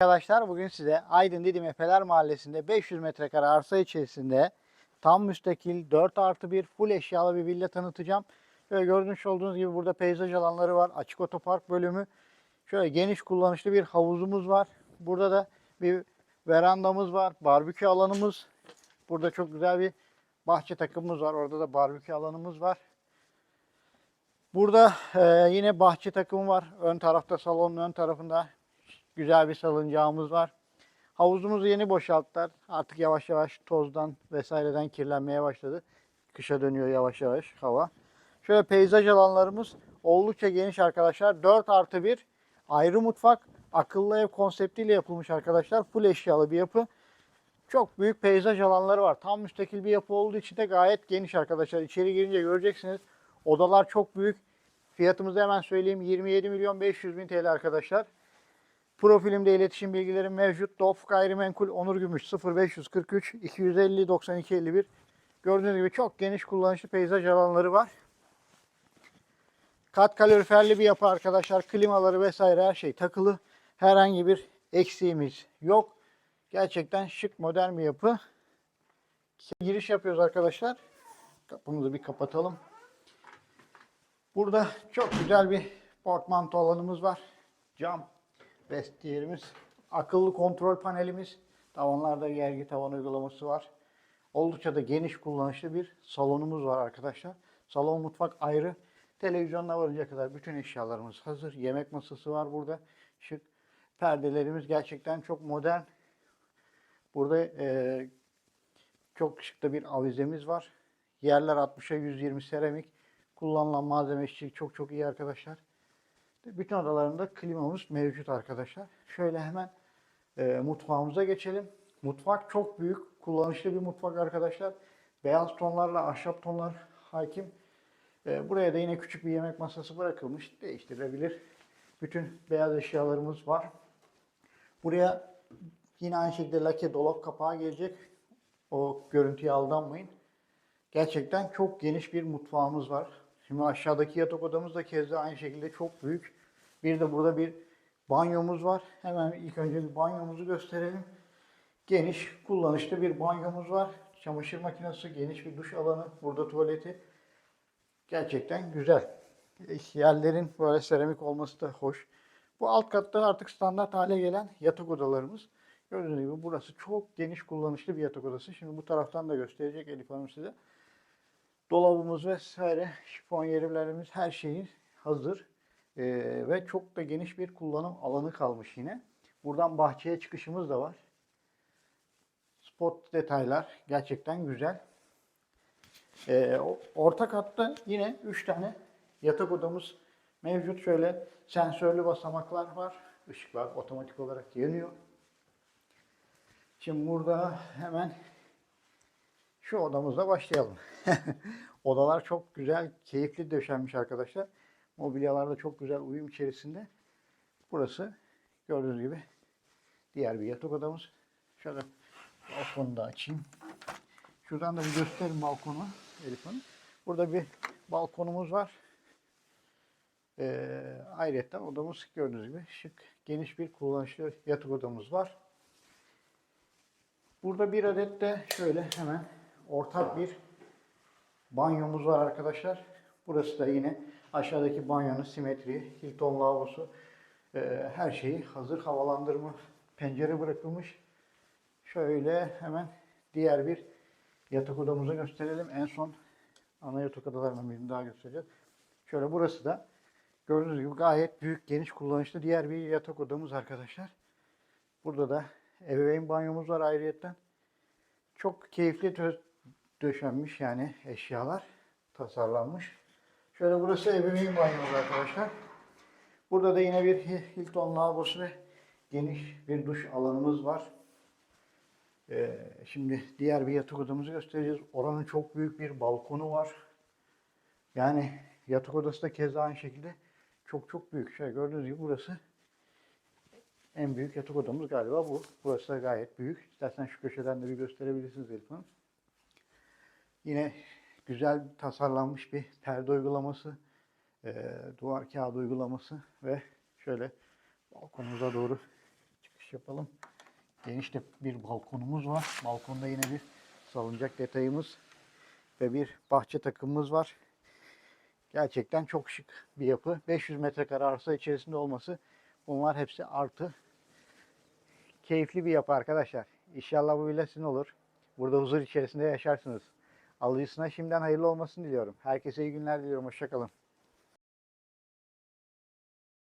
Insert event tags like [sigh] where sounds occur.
Arkadaşlar bugün size Aydın Didim Efeler Mahallesi'nde 500 metrekare arsa içerisinde tam müstakil 4 artı 1 full eşyalı bir villa tanıtacağım. Şöyle görmüş olduğunuz gibi burada peyzaj alanları var. Açık otopark bölümü. Şöyle geniş kullanışlı bir havuzumuz var. Burada da bir verandamız var. Barbekü alanımız. Burada çok güzel bir bahçe takımımız var. Orada da barbekü alanımız var. Burada e, yine bahçe takımı var. Ön tarafta salonun ön tarafında güzel bir salıncağımız var. Havuzumuzu yeni boşalttılar. Artık yavaş yavaş tozdan vesaireden kirlenmeye başladı. Kışa dönüyor yavaş yavaş hava. Şöyle peyzaj alanlarımız oldukça geniş arkadaşlar. 4 artı 1 ayrı mutfak. Akıllı ev konseptiyle yapılmış arkadaşlar. Full eşyalı bir yapı. Çok büyük peyzaj alanları var. Tam müstakil bir yapı olduğu için de gayet geniş arkadaşlar. İçeri girince göreceksiniz. Odalar çok büyük. Fiyatımızı hemen söyleyeyim. 27 milyon 500 bin TL arkadaşlar. Profilimde iletişim bilgilerim mevcut. Dof Gayrimenkul Onur Gümüş 0543 250 92 51. Gördüğünüz gibi çok geniş kullanışlı peyzaj alanları var. Kat kaloriferli bir yapı arkadaşlar. Klimaları vesaire her şey takılı. Herhangi bir eksiğimiz yok. Gerçekten şık modern bir yapı. Giriş yapıyoruz arkadaşlar. Kapımızı bir kapatalım. Burada çok güzel bir portmanto alanımız var. Cam vestiyerimiz. Akıllı kontrol panelimiz. Tavanlarda gergi tavan uygulaması var. Oldukça da geniş kullanışlı bir salonumuz var arkadaşlar. Salon mutfak ayrı. Televizyonla varınca kadar bütün eşyalarımız hazır. Yemek masası var burada. Şık. Perdelerimiz gerçekten çok modern. Burada eee, çok şık da bir avizemiz var. Yerler 60'a 120 seramik. Kullanılan malzeme işçilik çok çok iyi arkadaşlar. Bütün odalarında klimamız mevcut arkadaşlar. Şöyle hemen e, mutfağımıza geçelim. Mutfak çok büyük, kullanışlı bir mutfak arkadaşlar. Beyaz tonlarla ahşap tonlar hakim. E, buraya da yine küçük bir yemek masası bırakılmış. Değiştirilebilir. Bütün beyaz eşyalarımız var. Buraya yine aynı şekilde lake dolap kapağı gelecek. O görüntüye aldanmayın. Gerçekten çok geniş bir mutfağımız var. Şimdi aşağıdaki yatak odamız da keza aynı şekilde çok büyük. Bir de burada bir banyomuz var. Hemen ilk önce bir banyomuzu gösterelim. Geniş, kullanışlı bir banyomuz var. Çamaşır makinesi, geniş bir duş alanı. Burada tuvaleti. Gerçekten güzel. Yerlerin böyle seramik olması da hoş. Bu alt katta artık standart hale gelen yatak odalarımız. Gördüğünüz gibi burası çok geniş kullanışlı bir yatak odası. Şimdi bu taraftan da gösterecek Elif Hanım size. Dolabımız vesaire, şifonyerlerimiz her şeyi hazır. Ee, ve çok da geniş bir kullanım alanı kalmış yine. Buradan bahçeye çıkışımız da var. Spot detaylar gerçekten güzel. O- orta katta yine 3 tane yatak odamız mevcut. Şöyle sensörlü basamaklar var. Işıklar otomatik olarak yanıyor. Şimdi burada hemen şu odamızla başlayalım. [laughs] Odalar çok güzel, keyifli döşenmiş arkadaşlar. Mobilyalar da çok güzel uyum içerisinde. Burası gördüğünüz gibi diğer bir yatak odamız. Şöyle balkonu da açayım. Şuradan da bir göstereyim balkonu Elif Hanım. Burada bir balkonumuz var. Ee, ayrıca odamız gördüğünüz gibi şık, geniş bir kullanışlı yatak odamız var. Burada bir adet de şöyle hemen ortak bir banyomuz var arkadaşlar. Burası da yine aşağıdaki banyonun simetri, Hilton lavabosu, e, her şeyi hazır havalandırma pencere bırakılmış. Şöyle hemen diğer bir yatak odamızı gösterelim. En son ana yatak odalarından birini daha göstereceğiz. Şöyle burası da gördüğünüz gibi gayet büyük, geniş kullanışlı diğer bir yatak odamız arkadaşlar. Burada da ebeveyn banyomuz var ayrıyetten. Çok keyifli döşenmiş yani eşyalar tasarlanmış. Şöyle burası ebeveyn banyomuz arkadaşlar. Burada da yine bir Hilton lavabosu ve geniş bir duş alanımız var. Ee, şimdi diğer bir yatak odamızı göstereceğiz. Oranın çok büyük bir balkonu var. Yani yatak odası da keza aynı şekilde çok çok büyük. Şöyle gördüğünüz gibi burası en büyük yatak odamız galiba bu. Burası da gayet büyük. İstersen şu köşeden de bir gösterebilirsiniz Elif Hanım. Yine güzel tasarlanmış bir perde uygulaması, eee, duvar kağıdı uygulaması ve şöyle balkonumuza doğru çıkış yapalım. Geniş de bir balkonumuz var. Balkonda yine bir salıncak detayımız ve bir bahçe takımımız var. Gerçekten çok şık bir yapı. 500 metrekare arsa içerisinde olması bunlar hepsi artı. Keyifli bir yapı arkadaşlar. İnşallah bu villa olur. Burada huzur içerisinde yaşarsınız. Alıcısına şimdiden hayırlı olmasını diliyorum. Herkese iyi günler diliyorum. Hoşçakalın.